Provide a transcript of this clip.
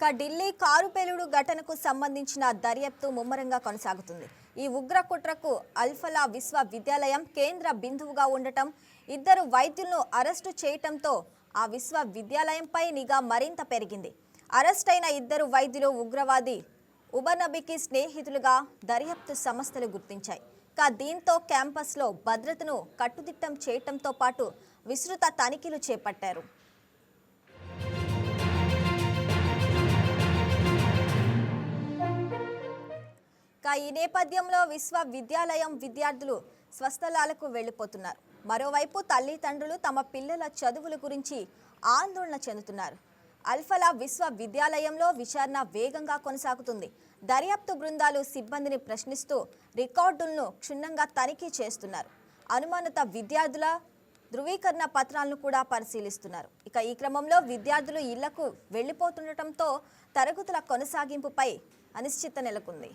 ఇక ఢిల్లీ కారు పేలుడు ఘటనకు సంబంధించిన దర్యాప్తు ముమ్మరంగా కొనసాగుతుంది. ఈ ఉగ్ర కుట్రకు అల్ఫలా విశ్వవిద్యాలయం కేంద్ర బిందువుగా ఉండటం ఇద్దరు వైద్యులను అరెస్టు చేయటంతో ఆ విశ్వవిద్యాలయంపై నిఘా మరింత పెరిగింది. అరెస్ట్ అయిన ఇద్దరు వైద్యులు ఉగ్రవాది ఉబనబికి స్నేహితులుగా దర్యాప్తు సంస్థలు గుర్తించాయి. ఇక దీంతో క్యాంపస్లో భద్రతను కట్టుదిట్టం చేయటంతో పాటు విస్తృత తనిఖీలు చేపట్టారు. ఇక ఈ నేపథ్యంలో విశ్వవిద్యాలయం విద్యార్థులు స్వస్థలాలకు వెళ్ళిపోతున్నారు. మరోవైపు తల్లిదండ్రులు తమ పిల్లల చదువుల గురించి ఆందోళన చెందుతున్నారు. అల్ఫలా విశ్వవిద్యాలయంలో విచారణ వేగంగా కొనసాగుతుంది. దర్యాప్తు బృందాలు సిబ్బందిని ప్రశ్నిస్తూ రికార్డులను క్షుణ్ణంగా తనిఖీ చేస్తున్నారు. అనుమానిత విద్యార్థుల ధృవీకరణ పత్రాలను కూడా పరిశీలిస్తున్నారు. ఇక ఈ క్రమంలో విద్యార్థులు ఇళ్ళకు వెళ్ళిపోతుండటంతో తరగతుల కొనసాగింపుపై అనిశ్చిత నెలకొంది.